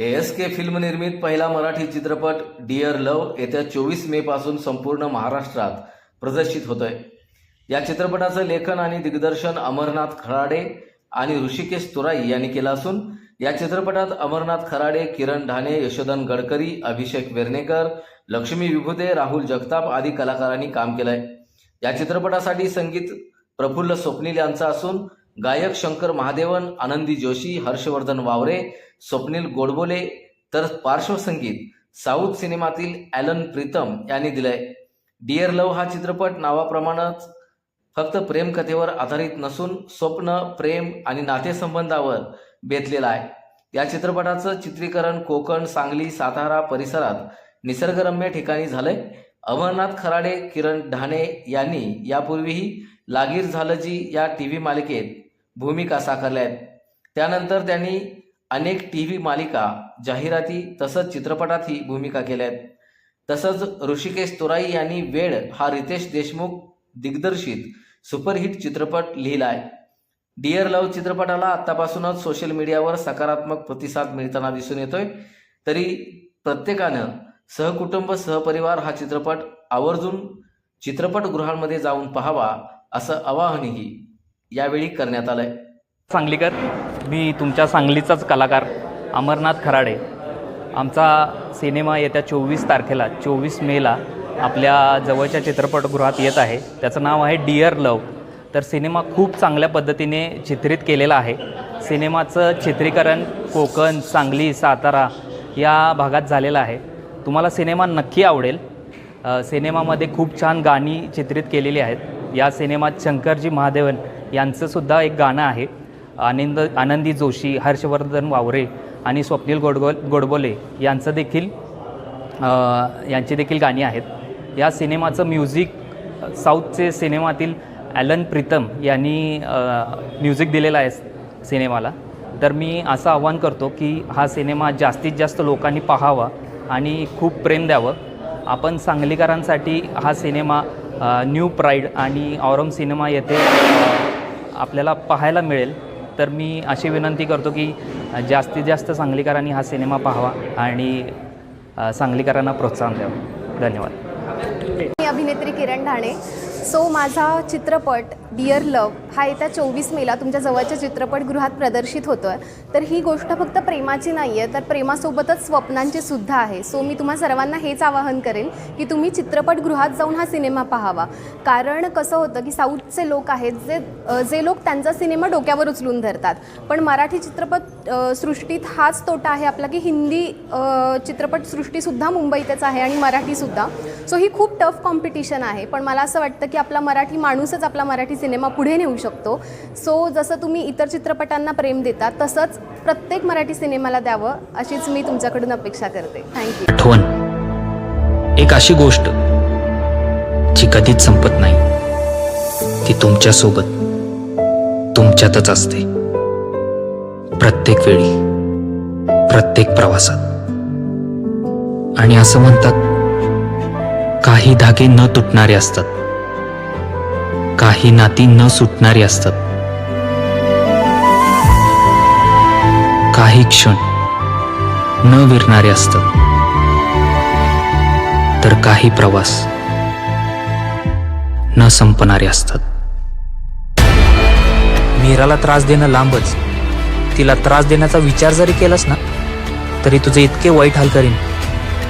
S के film निर्मित पहिला मराठी चित्रपट डिअर लव येत्या चोवीस मे पासून संपूर्ण महाराष्ट्रात प्रदर्शित होतोय. या चित्रपटाचं लेखन आणि दिग्दर्शन अमरनाथ खराडे आणि ऋषिकेश तुराई यांनी केलं असून या चित्रपटात अमरनाथ खराडे किरण ढाणे यशोधन गडकरी अभिषेक वेर्णेकर लक्ष्मी विभुते राहुल जगताप आदी कलाकारांनी काम केलंय. या चित्रपटासाठी संगीत प्रफुल्ल स्वप्नील यांचं असून गायक शंकर महादेवन आनंदी जोशी हर्षवर्धन वावरे स्वप्नील गोडबोले तर पार्श्वसंगीत साऊथ सिनेमातील ॲलन प्रीतम यांनी दिलंय. डिअर लव हा चित्रपट नावाप्रमाणेच फक्त प्रेमकथेवर आधारित नसून स्वप्न प्रेम आणि नातेसंबंधावर बेतलेला आहे. या चित्रपटाचं चित्रीकरण कोकण सांगली सातारा परिसरात निसर्गरम्य ठिकाणी झालंय. अमरनाथ खराडे किरण ढाणे यांनी यापूर्वीही लागीर झालं जी या टी व्ही मालिकेत भूमिका साकारल्या आहेत. त्यानंतर त्यांनी अनेक टी व्ही मालिका जाहिराती तसंच चित्रपटातही भूमिका केल्या आहेत. तसंच ऋषिकेश तुराई यांनी वेळ हा रितेश देशमुख दिग्दर्शित सुपरहिट चित्रपट लिहिला आहे. डिअर लव्ह चित्रपटाला आत्तापासूनच सोशल मीडियावर सकारात्मक प्रतिसाद मिळताना दिसून येतोय. तरी प्रत्येकानं सहकुटुंब सहपरिवार हा चित्रपट आवर्जून चित्रपटगृहांमध्ये जाऊन पाहावा असं आवाहनही यावेळी करण्यात आलंय. सांगलीकर मी तुमच्या सांगलीचाच कलाकार अमरनाथ खराडे. आमचा सिनेमा येत्या चोवीस तारखेला चोवीस मेला आपल्या जवळच्या चित्रपटगृहात येत आहे. त्याचं नाव आहे डिअर लव तर सिनेमा खूप चांगल्या पद्धतीने चित्रित केलेला आहे. सिनेमाचं चित्रीकरण कोकण सांगली सातारा या भागात झालेलं आहे. तुम्हाला सिनेमा नक्की आवडेल. सिनेमामध्ये खूप छान गाणी चित्रित केलेली आहेत. या सिनेमात शंकरजी महादेवन यांचंसुद्धा एक गाणं आहे. आनंद आनंदी जोशी हर्षवर्धन वावरे आणि स्वप्नील गोडगो गोडबोले यांचं देखील यांची देखील गाणी आहेत. या सिनेमाचं म्युझिक साऊथचे सिनेमातील ॲलन प्रीतम यांनी म्युझिक दिलेलं आहे सिनेमाला. तर मी असं आव्हान करतो की हा सिनेमा जास्तीत जास्त लोकांनी पाहावा आणि खूप प्रेम द्यावं. आपण सांगलीकरांसाठी हा सिनेमा न्यू प्राईड आणि औरंग सिनेमा येथे आपल्याला पाहायला मिळेल. तर मी अशी विनंती करतो की जास्तीत जास्त सांगलीकरांनी हा सिनेमा पाहावा आणि सांगलीकरांना प्रोत्साहन द्यावं. धन्यवाद. मी अभिनेत्री किरण ढाणे. सो माझा चित्रपट डिअर लव हा येत्या चोवीस मेला तुमच्या जवळच्या चित्रपटगृहात प्रदर्शित होतो आहे तर ही गोष्ट फक्त प्रेमाची नाही आहे तर प्रेमासोबतच स्वप्नांची सुद्धा आहे. सो मी तुम्हा सर्वांना हेच आवाहन करेन की तुम्ही चित्रपटगृहात जाऊन हा सिनेमा पाहावा. कारण कसं होतं की साऊथचे लोक आहेत जे जे लोक त्यांचा सिनेमा डोक्यावर उचलून धरतात. पण मराठी चित्रपट सृष्टीत हाच तोटा आहे आपला की हिंदी चित्रपटसृष्टीसुद्धा मुंबईतच आहे आणि मराठीसुद्धा सो ही खूप टफ कॉम्पिटिशन आहे. पण मला असं वाटतं की की आपला मराठी माणूसच आपला मराठी सिनेमा पुढे नेऊ शकतो. सो जसं तुम्ही इतर चित्रपटांना प्रेम देता तसंच प्रत्येक मराठी सिनेमाला द्यावं अशीच मी तुमच्याकडून अपेक्षा करते. थँक्यू आठवण एक अशी गोष्ट जी कधीच संपत नाही. ती तुमच्यासोबत तुमच्यातच असते. प्रत्येक वेळी प्रत्येक प्रवासात. आणि असं म्हणतात काही धागे न तुटणारे असतात. काही नाती न सुटणारी असतात. काही क्षण न विरणारे असतात. तर काही प्रवास न संपणारे असतात. मीराला त्रास देणं लांबच. तिला त्रास देण्याचा विचार जरी केलास ना तरी तुझे इतके वाईट हाल करीन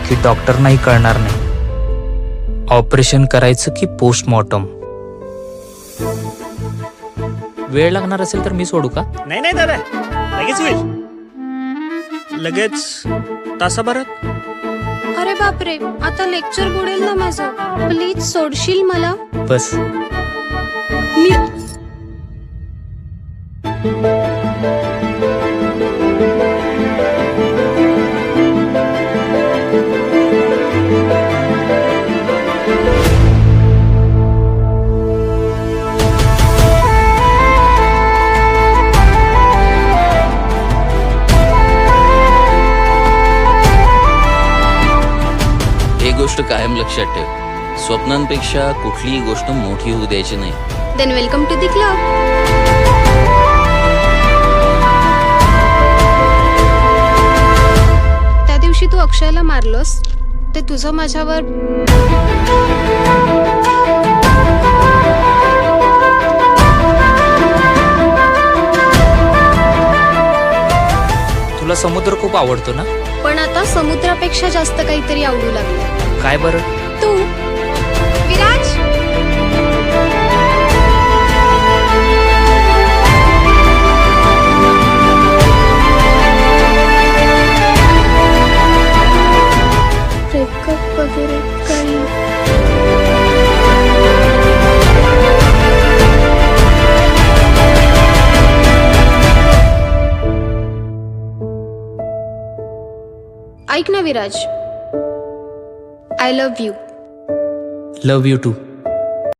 की डॉक्टरनाही कळणार नाही. ऑपरेशन करायचं की पोस्टमॉर्टम वेळ लागणार असेल तर मी सोडू का? नाही नाही दादा. लगेच होईल लगेच तासाभरात? अरे बापरे आता लेक्चर बुडेल ना माझं. प्लीज सोडशील मला? बस. मी गोष्ट कायम लक्षात ठेव. स्वप्नांपेक्षा कुठलीही गोष्ट मोठी होऊ द्यायची नाही. Then welcome to the club दिवशी तू अक्षयला मारलंस ते तुझं माझ्यावर तुला समुद्र खूप आवडतो ना? पण आता समुद्रापेक्षा जास्त काहीतरी आवडू लागलं काय बरं? तू. विराज? ब्रेकअप वगैरे काही. ऐक ना Viraj. I love you love you too